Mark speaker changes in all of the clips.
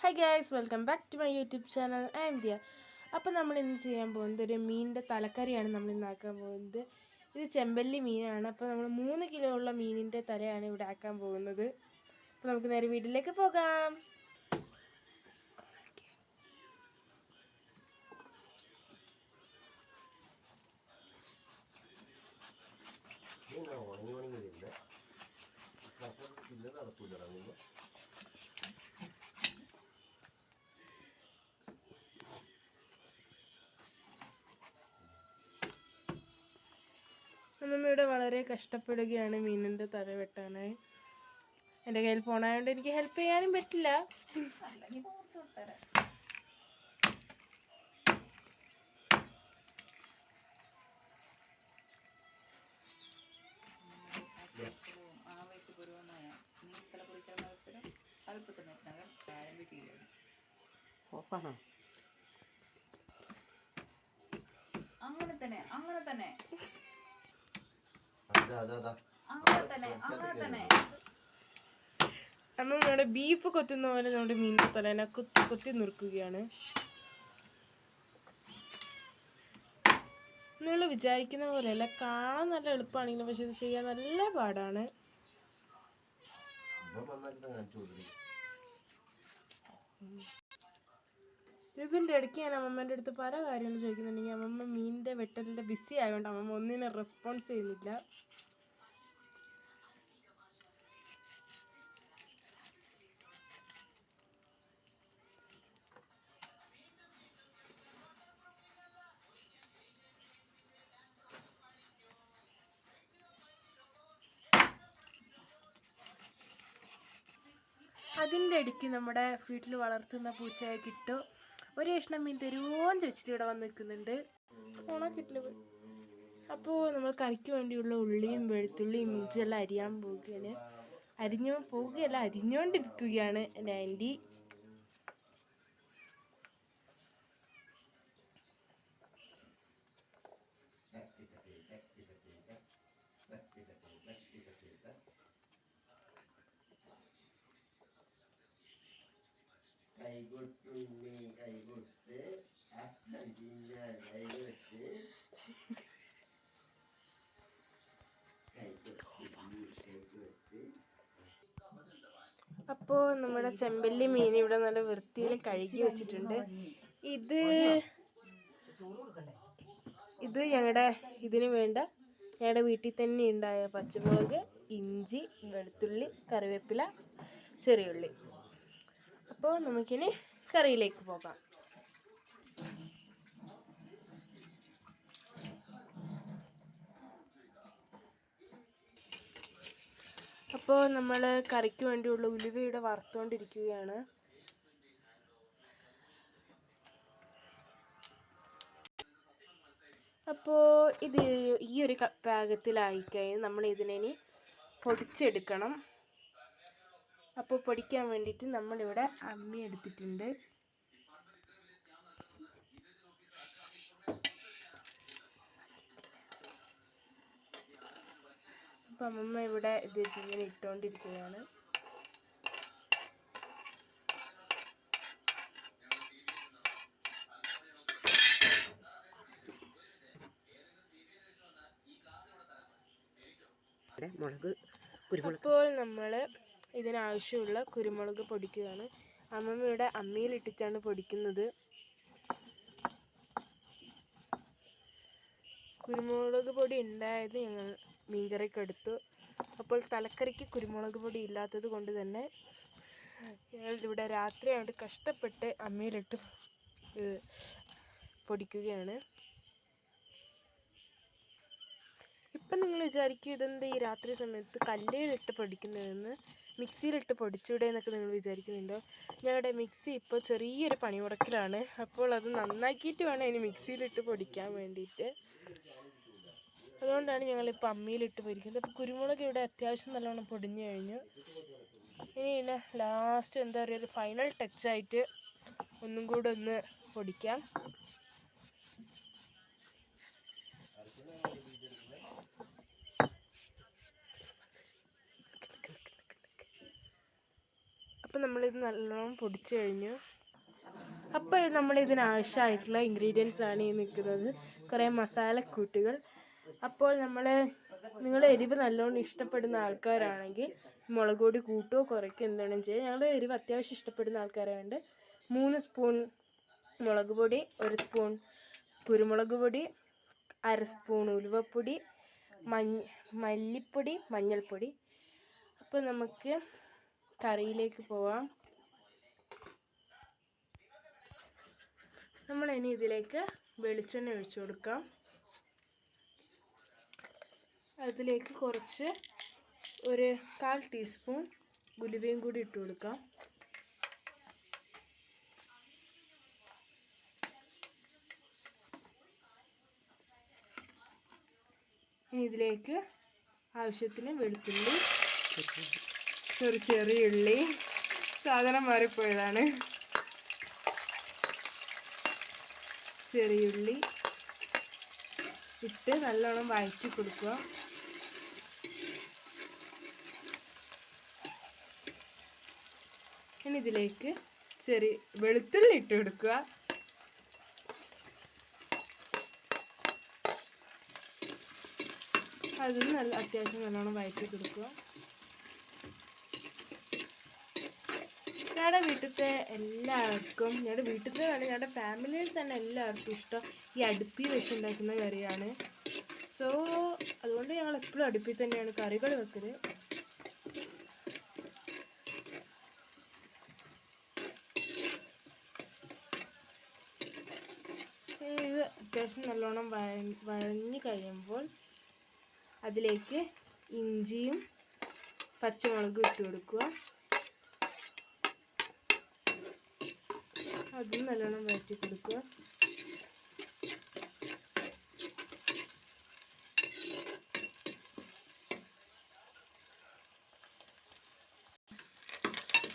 Speaker 1: Hi guys welcome back to my YouTube channel I am Diya അപ്പോൾ നമ്മൾ ഇന്ന് ചെയ്യാൻ പോകുന്നത് ഒരു മീനിന്റെ തലക്കറിയാണ് നമ്മൾ ഇന്ന് ആക്കാൻ പോകുന്നത്. ഇത് ചെമ്പല്ലി മീനാണ്. അപ്പോൾ നമ്മൾ മൂന്ന് കിലോ ഉള്ള മീനിന്റെ തലയാണ് ഇവിടെ ആക്കാൻ പോകുന്നത്. അപ്പോൾ നമുക്ക് നേരെ വീട്ടിലേക്ക് പോകാം.
Speaker 2: ഉണങ്ങി നിങ്ങൾ
Speaker 1: ഇവിടെ വളരെ കഷ്ടപ്പെടുകയാണ് മീനിന്റെ തല വെട്ടാനായി. എന്റെ കയ്യിൽ ഫോണായതുകൊണ്ട് എനിക്ക് ഹെൽപ്പ് ചെയ്യാനും പറ്റില്ല.
Speaker 2: ഓഫാണോ?
Speaker 3: അങ്ങനെ തന്നെ അങ്ങനെ തന്നെ
Speaker 2: അതാ അതാ അതാ
Speaker 3: അങ്ങനെ തന്നെ അങ്ങനെ തന്നെ
Speaker 1: അമ്മ നമ്മുടെ ബീഫ് കൊത്തുന്ന പോലെ നമ്മുടെ മീനിന്റെ തലേനെ കൊത്തി കൊത്തി നുറുക്കുകയാണ്. നിങ്ങൾ വിചാരിക്കുന്ന പോലെയല്ല കാണാൻ നല്ല എളുപ്പമാണെങ്കിലും പക്ഷെ ഇത് ചെയ്യാൻ നല്ല പാടാണ്. ഇതിന്റെ ഇടയ്ക്ക് ഞാൻ അമ്മമ്മേന്റെ അടുത്ത് പല കാര്യങ്ങളും ചോദിക്കുന്നുണ്ടെങ്കിൽ അമ്മമ്മ മീനിന്റെ വെട്ടലിന്റെ ബിസി ആയതുകൊണ്ട് അമ്മമ്മ ഒന്നിനും റെസ്പോൺസ് ചെയ്യുന്നില്ല. അതിന്റെ ഇടയ്ക്ക് നമ്മുടെ വീട്ടിൽ വളർത്തുന്ന പൂച്ചയെ കിട്ടു. ഒരു കഷ്ണം മീൻ തരുമോന്ന് ചോദിച്ചിട്ട് ഇവിടെ വന്ന് നിൽക്കുന്നുണ്ട്. ഉണക്കിട്ടില്ല അപ്പോൾ നമ്മൾ കറിക്ക് വേണ്ടിയുള്ള ഉള്ളിയും വെളുത്തുള്ളിയും ഇഞ്ചിയെല്ലാം അരിയാൻ പോവുകയാണ്. അരിഞ്ഞു പോവുകയല്ല അരിഞ്ഞുകൊണ്ടിരിക്കുകയാണ്
Speaker 2: എന്റെ ആന്റി.
Speaker 1: അപ്പോൾ നമ്മുടെ ചെമ്പല്ലി മീൻ ഇവിടെ നല്ല വൃത്തിയിൽ കഴുകി വെച്ചിട്ടുണ്ട്. ഇത് ഇത് ഞങ്ങളുടെ ഇതിന് വേണ്ട ഞങ്ങളുടെ വീട്ടിൽ തന്നെ ഉണ്ടായ പച്ചമുളക് ഇഞ്ചി വെളുത്തുള്ളി കറിവേപ്പില ചെറിയുള്ളി. അപ്പോൾ നമുക്കിനി കറിയിലേക്ക് പോകാം. അപ്പോൾ നമ്മൾ കറിക്ക് വേണ്ടിയുള്ള ഉലുവ ഇവിടെ വറുത്തുകൊണ്ടിരിക്കുകയാണ്. അപ്പോൾ ഇത് ഈ ഒരു പാകത്തിലായിക്കഴിഞ്ഞ് പാകത്തിലായി നമ്മൾ ഇതിനെ പൊടിച്ചെടുക്കണം. അപ്പോൾ പൊടിക്കാൻ വേണ്ടിയിട്ട് നമ്മളിവിടെ അമ്മി എടുത്തിട്ടുണ്ട്. അപ്പം അമ്മമ്മ ഇവിടെ ഇത് ഇങ്ങനെ ഇട്ടുകൊണ്ടിരിക്കുകയാണ്
Speaker 4: മുളക് കുരുമുളക്.
Speaker 1: അപ്പോൾ നമ്മൾ ഇതിനാവശ്യമുള്ള കുരുമുളക് പൊടിക്കുകയാണ്. അമ്മമ്മ ഇവിടെ അമ്മിയിലിട്ടിട്ടാണ് പൊടിക്കുന്നത്. കുരുമുളക് പൊടി ഉണ്ടായത് ഞങ്ങൾ മീൻകറിക്ക് എടുത്തു അപ്പോൾ തലക്കറിക്ക് കുരുമുളക് പൊടി ഇല്ലാത്തത് കൊണ്ട് തന്നെ ഇവിടെ രാത്രിയായിട്ട് കഷ്ടപ്പെട്ട് അമ്മയിലിട്ട് പൊടിക്കുകയാണ്. ഇപ്പം നിങ്ങൾ വിചാരിക്കും ഇതെന്താ ഈ രാത്രി സമയത്ത് കല്ലിലിട്ട് പൊടിക്കുന്നതെന്ന് മിക്സിയിലിട്ട് പൊടിച്ചൂടെ എന്നൊക്കെ നിങ്ങൾ വിചാരിക്കുന്നുണ്ടോ? ഞങ്ങളുടെ മിക്സി ഇപ്പോൾ ചെറിയൊരു പണിമുടക്കിലാണ്. അപ്പോൾ അത് നന്നാക്കിയിട്ട് വേണം ഇനി മിക്സിയിലിട്ട് പൊടിക്കാൻ വേണ്ടിയിട്ട്. അതുകൊണ്ടാണ് ഞങ്ങളിപ്പോൾ അമ്മിയിലിട്ട് പൊരിക്കുന്നത്. അപ്പോൾ കുരുമുളക് ഇവിടെ അത്യാവശ്യം നല്ലോണം പൊടിഞ്ഞു കഴിഞ്ഞു. ഇനി പിന്നെ ലാസ്റ്റ് എന്താ പറയുക ഒരു ഫൈനൽ ടച്ചായിട്ട് ഒന്നും കൂടെ ഒന്ന് പൊടിക്കാം. അപ്പം നമ്മളിത് നല്ലോണം പൊടിച്ചു കഴിഞ്ഞു. അപ്പോൾ നമ്മൾ ഇതിനാവശ്യമായിട്ടുള്ള ഇൻഗ്രീഡിയൻസ് ആണ് ഈ നിൽക്കുന്നത്. കുറേ മസാലക്കൂട്ടുകൾ. അപ്പോൾ നമ്മൾ നിങ്ങൾ എരിവ് നല്ലോണം ഇഷ്ടപ്പെടുന്ന ആൾക്കാരാണെങ്കിൽ മുളക് പൊടി കൂട്ടുകയോ കുറയ്ക്കുകയോ എന്താണ് ചെയ്യുക ഞങ്ങൾ എരിവ് അത്യാവശ്യം ഇഷ്ടപ്പെടുന്ന ആൾക്കാരായതുകൊണ്ട് മൂന്ന് സ്പൂൺ മുളക് പൊടി ഒരു സ്പൂൺ കുരുമുളക് പൊടി അര സ്പൂൺ ഉലുവപ്പൊടി മഞ്ഞ മല്ലിപ്പൊടി മഞ്ഞൾപ്പൊടി. അപ്പോൾ നമുക്ക് കറിയിലേക്ക് പോവാം. നമ്മൾ ഇനി ഇതിലേക്ക് വെളിച്ചെണ്ണ ഒഴിച്ചു കൊടുക്കാം. അതിലേക്ക് കുറച്ച് ഒരു കാൽ ടീസ്പൂൺ ഉലുവയും കൂടി ഇട്ട് കൊടുക്കാം. ഇതിലേക്ക് ആവശ്യത്തിന് വെളുത്തുള്ളി ഒരു ചെറിയ ഉള്ളി സാധനം മാറിപ്പോയതാണ്. ചെറിയുള്ളി ഇട്ട് നല്ലോണം വഴറ്റി കൊടുക്കുക. ഇനി ഇതിലേക്ക് ചെറിയ വെളുത്തുള്ളി ഇട്ട് കൊടുക്കുക. അതും നല്ല അത്യാവശ്യം നല്ലോണം വഴറ്റി കൊടുക്കുക. ഞങ്ങളുടെ വീട്ടിലത്തെ എല്ലാവർക്കും ഞങ്ങളുടെ വീട്ടിലത്തെ വേണ്ട ഞങ്ങളുടെ ഫാമിലിയിൽ തന്നെ എല്ലാവർക്കും ഇഷ്ടം ഈ അടുപ്പിൽ വെച്ചുണ്ടാക്കുന്ന കറിയാണ്. സോ അതുകൊണ്ട് ഞങ്ങൾ എപ്പോഴും അടുപ്പിൽ തന്നെയാണ് കറികൾ വെക്കൽ ഇത് അത്യാവശ്യം നല്ലോണം വഴ വഴഞ്ഞ് കഴിയുമ്പോൾ അതിലേക്ക് ഇഞ്ചിയും പച്ചമുളകും ഇട്ട് കൊടുക്കുക. അതും നല്ലോണം വഴറ്റി കൊടുക്കുക.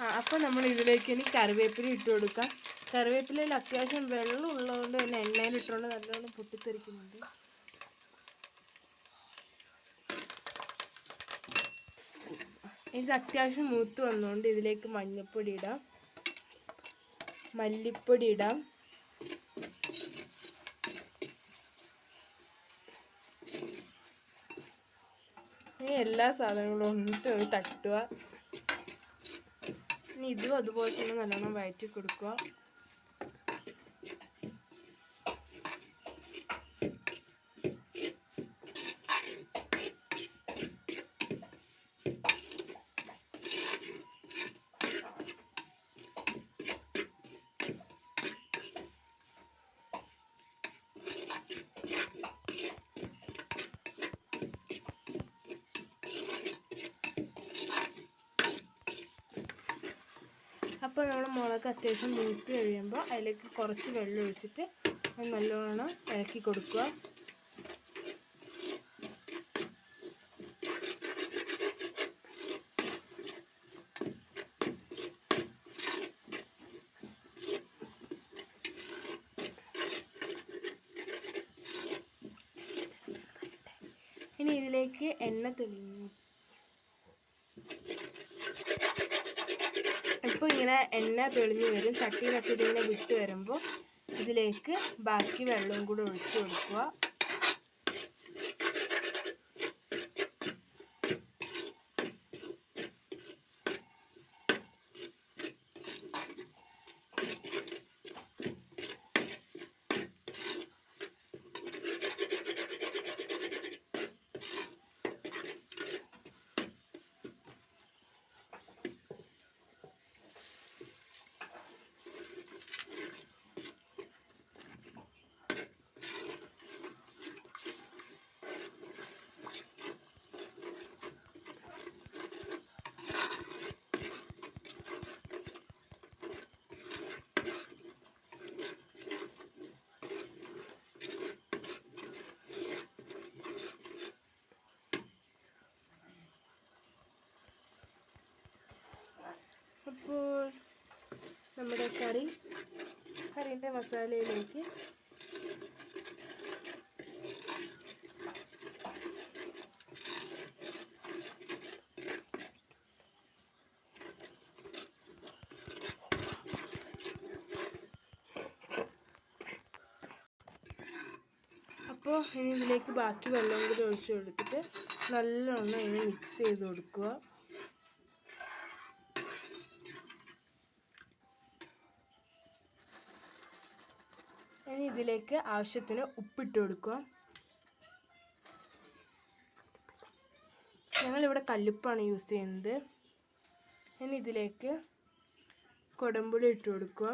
Speaker 1: ആ അപ്പോൾ നമ്മൾ ഇതിലേക്ക് ഇനി കറിവേപ്പില ഇട്ട് കൊടുക്കാം. കറിവേപ്പിലയിൽ അത്യാവശ്യം വെള്ളം ഉള്ളതുകൊണ്ട് തന്നെ എണ്ണയിൽ ഇട്ടുകൊണ്ട് നല്ലോണം പൊട്ടിത്തെറിക്കുന്നുണ്ട്. ഇത് അത്യാവശ്യം മൂത്ത് വന്നുകൊണ്ട് ഇതിലേക്ക് മഞ്ഞൾപ്പൊടി ഇടാം. മല്ലിപ്പൊടി ഇടാം. എല്ലാ സാധനങ്ങളും ഒന്നിട്ട് ഒന്ന് തട്ടുക. ഇനി ഇതും അതുപോലെ തന്നെ നല്ലോണം വഴറ്റി കൊടുക്കുക. അപ്പോൾ നമ്മൾ മുളക് അത്യാവശ്യം മൂത്ത് കഴിയുമ്പോൾ അതിലേക്ക് കുറച്ച് വെള്ളം ഒഴിച്ചിട്ട് നല്ലോണം ഇളക്കി കൊടുക്കുക. ഇനി ഇതിലേക്ക് എണ്ണ തെളിഞ്ഞു. ഇങ്ങനെ എണ്ണ തെളിഞ്ഞ് വരും. ചട്ടിയിലൊക്കെ ഇതിങ്ങനെ വിട്ട് വരുമ്പോൾ ഇതിലേക്ക് ബാക്കി വെള്ളവും കൂടെ ഒഴിച്ച് കൊടുക്കുക. നമ്മുടെ കറി കറിന്റെ മസാലയിലേക്ക്. അപ്പോൾ ഇനി ഇതിലേക്ക് ബാക്കി വെള്ളം കൂടി ഒഴിച്ച് കൊടുത്തിട്ട് നല്ലോണം ഇനി മിക്സ് ചെയ്ത് കൊടുക്കുക. ഇതിലേക്ക് ആവശ്യത്തിന് ഉപ്പിട്ട് കൊടുക്കുക. ഞങ്ങളിവിടെ കല്ലുപ്പാണ് യൂസ് ചെയ്യുന്നത്. ഇനി ഇതിലേക്ക് കൊടമ്പുളി ഇട്ട് കൊടുക്കുക.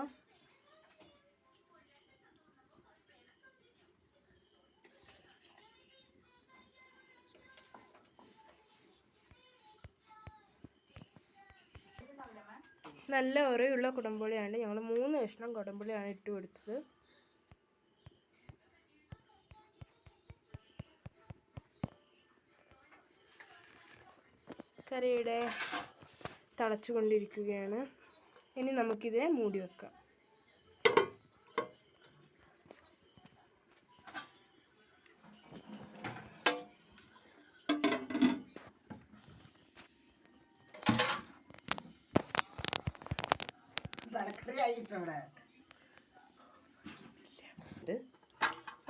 Speaker 1: നല്ല ഉറയുള്ള കുടംപുളിയാണ് ഞങ്ങൾ മൂന്ന് കഷ്ണം കുടംപുളിയാണ് ഇട്ട് കൊടുത്തത്. കറിയുടെ തിളച്ചുകൊണ്ടിരിക്കുകയാണ്. ഇനി നമുക്കിതിനെ മൂടി വെക്കാം.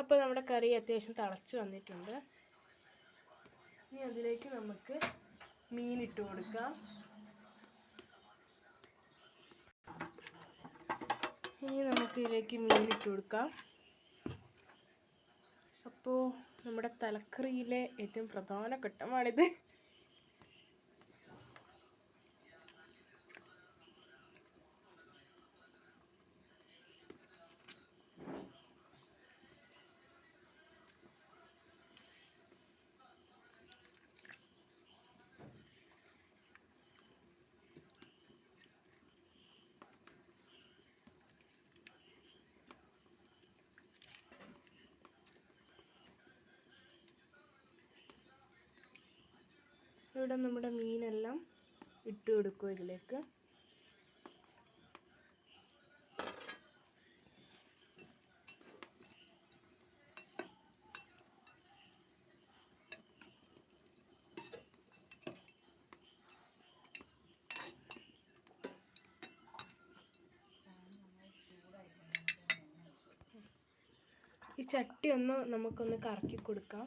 Speaker 1: അപ്പോൾ നമ്മുടെ കറി അത്യാവശ്യം തിളച്ച് വന്നിട്ടുണ്ട്. ഇനി അതിലേക്ക് നമുക്ക് മീൻ ഇട്ട് കൊടുക്കാം. ഇനി നമുക്ക് ഇതിലേക്ക് മീൻ ഇട്ട് കൊടുക്കാം. അപ്പോൾ നമ്മുടെ തലക്കറിയിലെ ഏറ്റവും പ്രധാന ഘട്ടമാണിത് ഇവിടെ നമ്മുടെ മീനെല്ലാം ഇട്ട് കൊടുക്കും ഇതിലേക്ക്. ഈ ചട്ടി ഒന്ന് നമുക്കൊന്ന് കറക്കി കൊടുക്കാം.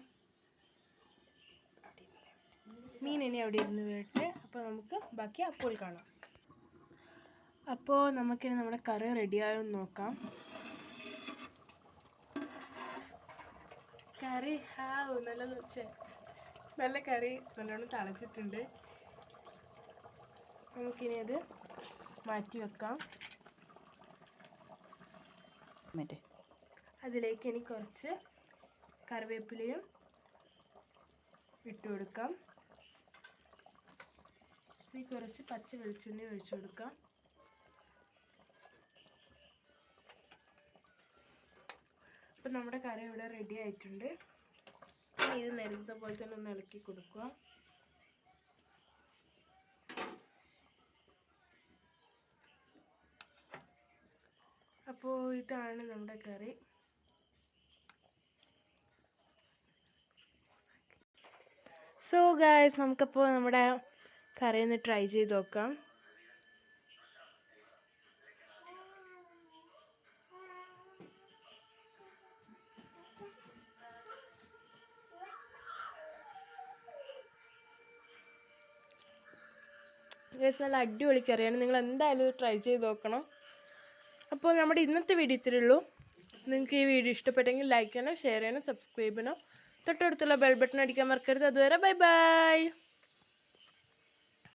Speaker 1: മീൻ ഇനി അവിടെ ഇരുന്ന് വീട്ടിൽ അപ്പോൾ നമുക്ക് ബാക്കി അപ്പോൾ കാണാം. അപ്പോൾ നമുക്കിനി നമ്മുടെ കറി റെഡിയായോ എന്ന് നോക്കാം. കറി ഹാ നല്ല നല്ല കറി നല്ലോണം തളച്ചിട്ടുണ്ട്. നമുക്കിനി അത് മാറ്റി വെക്കാം.
Speaker 3: മറ്റേ.
Speaker 1: അതിലേക്ക് ഇനി കുറച്ച് കറിവേപ്പിലയും ഇട്ട് കൊടുക്കാം. ഇനി കുറച്ച് പച്ച വെളിച്ചെണ്ണ ഒഴിച്ചു കൊടുക്കാം. അപ്പം നമ്മുടെ കറി ഇവിടെ റെഡി ആയിട്ടുണ്ട്. ഇത് നേരത്തെ പോലെ തന്നെ ഒന്ന് ഇളക്കി കൊടുക്കുക. അപ്പോൾ ഇതാണ് നമ്മുടെ കറി. സോ ഗായ്സ് നമുക്കപ്പോൾ നമ്മുടെ കറി ഒന്ന് ട്രൈ ചെയ്ത് നോക്കാം. ഗൈസ് നല്ല അടിപൊളി കറിയാണ്. നിങ്ങൾ എന്തായാലും ട്രൈ ചെയ്ത് നോക്കണം. അപ്പോൾ നമ്മുടെ ഇന്നത്തെ വീഡിയോ ഇത്രയേ ഉള്ളൂ. നിങ്ങൾക്ക് ഈ വീഡിയോ ഇഷ്ടപ്പെട്ടെങ്കിൽ ലൈക്ക് ചെയ്യണം ഷെയർ ചെയ്യണം സബ്സ്ക്രൈബ് ചെയ്യണം. തൊട്ടടുത്തുള്ള ബെൽ ബട്ടൺ അടിക്കാൻ മറക്കരുത്. അതുവരെ ബൈ ബൈ